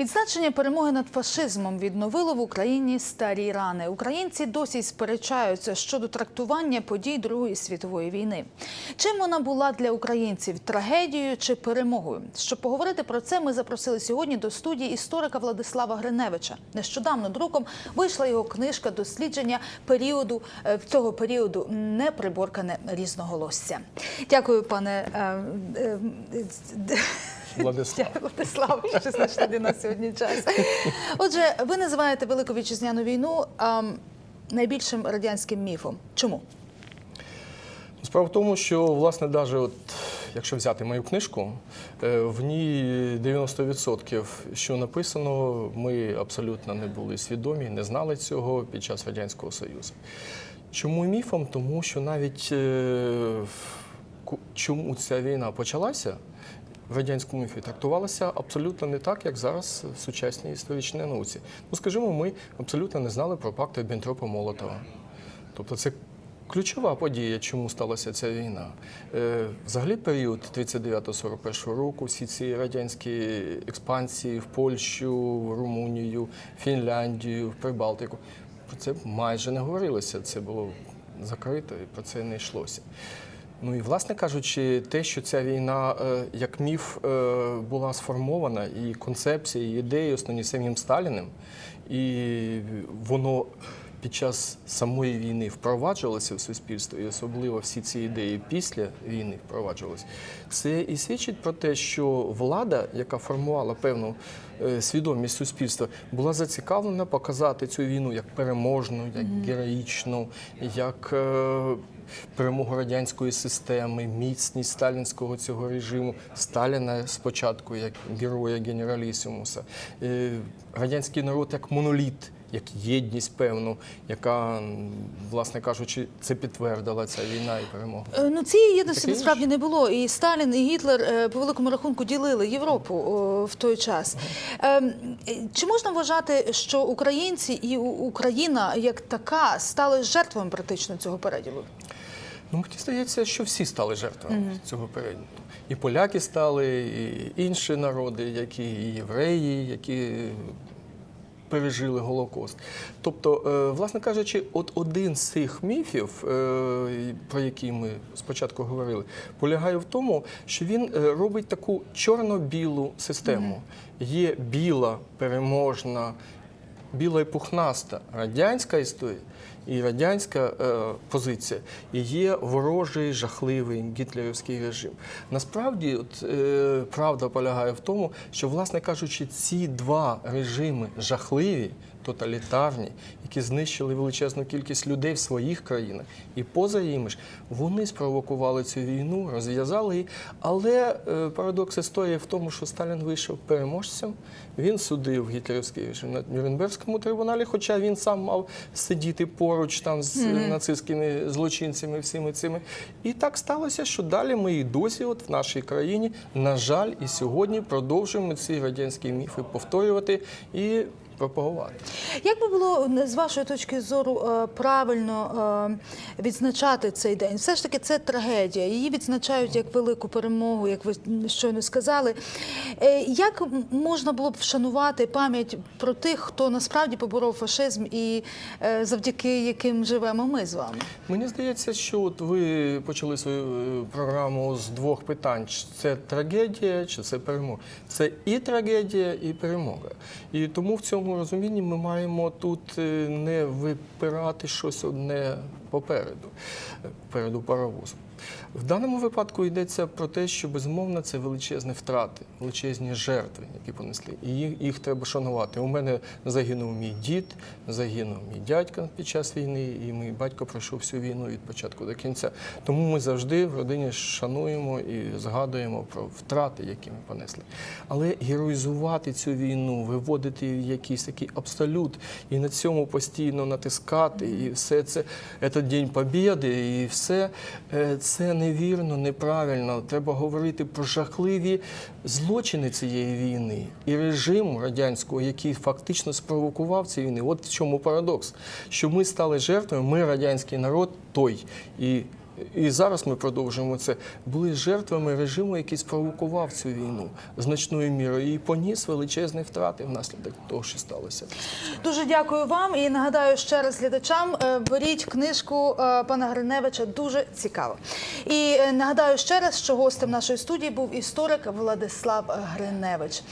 Відзначення перемоги над фашизмом відновило в Україні старі рани. Українці досі сперечаються щодо трактування подій Другої світової війни. Чим вона була для українців трагедією чи перемогою? Щоб поговорити про це, ми запросили сьогодні до студії історика Владислава Гриневича. Нещодавно друком вийшла його книжка дослідження періоду е, цього періоду неприборкане різноголосся. Дякую, пане. Владислав. Владислав, що знайшли для нас сьогодні час. Отже, ви називаєте Велику вітчизняну війну а, найбільшим радянським міфом. Чому? Справа в тому, що власне, навіть от, якщо взяти мою книжку, е, в ній 90%, що написано, ми абсолютно не були свідомі, не знали цього під час Радянського Союзу. Чому міфом? Тому що навіть е, чому ця війна почалася, в радянському міфі трактувалася абсолютно не так, як зараз в сучасній історичній науці. Ну, скажімо, ми абсолютно не знали про пакт Бентропа Молотова. Тобто це ключова подія, чому сталася ця війна. Е, Взагалі період 39-41 року, всі ці радянські експансії в Польщу, в Румунію, Фінляндію, в Прибалтику. Про це майже не говорилося. Це було закрито і про це не йшлося. Ну і власне кажучи, те, що ця війна е, як міф е, була сформована, і концепція, і ідеї основні самим Сталіним, і воно під час самої війни впроваджувалося в суспільство, і особливо всі ці ідеї після війни впроваджувалися. Це і свідчить про те, що влада, яка формувала певну е, свідомість суспільства, була зацікавлена показати цю війну як переможну, як героїчну, як е, перемогу радянської системи, міцність сталінського цього режиму, Сталіна спочатку як героя генералісімуса, е, радянський народ як моноліт. Як єдність певну, яка, власне кажучи, це підтвердила ця війна і перемога. Е, Ну цієї єдності Таке насправді не було. І Сталін, і Гітлер е, по великому рахунку ділили Європу в той час. Ем, е, Чи можна вважати, що українці і Україна як така стали жертвами практично цього переділу? Ну, мені здається, що всі стали жертвами цього періоду. І поляки стали, і інші народи, які і євреї, які пережили Голокост. Тобто, е, власне кажучи, от один з цих міфів, е, про які ми спочатку говорили, полягає в тому, що він е, робить таку чорно-білу систему. Є біла, переможна, біла і пухнаста радянська історія і радянська е, позиція, і є ворожий жахливий гітлерівський режим. Насправді, от, е, правда полягає в тому, що, власне кажучи, ці два режими жахливі. Тоталітарні, які знищили величезну кількість людей в своїх країнах і поза їми ж, вони спровокували цю війну, розв'язали її. Але е, парадокс історії в тому, що Сталін вийшов переможцем, він судив гітлерівський режим на Нюрнберзькому трибуналі, хоча він сам мав сидіти поруч там з нацистськими злочинцями, всіми цими. І так сталося, що далі ми і досі, от в нашій країні, на жаль, і сьогодні продовжуємо ці радянські міфи повторювати і пропагувати. Як би було з вашої точки зору е, правильно е, відзначати цей день? Все ж таки, це трагедія. Її відзначають як велику перемогу, як ви щойно сказали. Е, Як можна було б вшанувати пам'ять про тих, хто насправді поборов фашизм і е, завдяки яким живемо ми з вами? Мені здається, що от ви почали свою е, програму з двох питань: Чи це трагедія, чи це перемога. Це і трагедія, і перемога. І тому в цьому розумінні ми маємо тут е, не випирати щось одне попереду, е, переду паровозу. В даному випадку йдеться про те, що безумовно це величезні втрати, величезні жертви, які понесли. І їх, їх треба шанувати. У мене загинув мій дід, загинув мій дядько під час війни, і мій батько пройшов всю війну від початку до кінця. Тому ми завжди в родині шануємо і згадуємо про втрати, які ми понесли. Але героїзувати цю війну, виводити в якийсь такий абсолют, і на цьому постійно натискати, і все це, це День Побєди, і все е, це невірно, неправильно. Треба говорити про жахливі злочини цієї війни і режиму радянського, який фактично спровокував ці війни. От в чому парадокс, що ми стали жертвою, ми радянський народ той і і зараз ми продовжуємо це, були жертвами режиму, який спровокував цю війну значною мірою і поніс величезні втрати внаслідок того, що сталося. Дуже дякую вам і нагадаю ще раз глядачам, е, беріть книжку е, пана Гриневича, дуже цікаво. І е, нагадаю ще раз, що гостем нашої студії був історик Владислав Гриневич.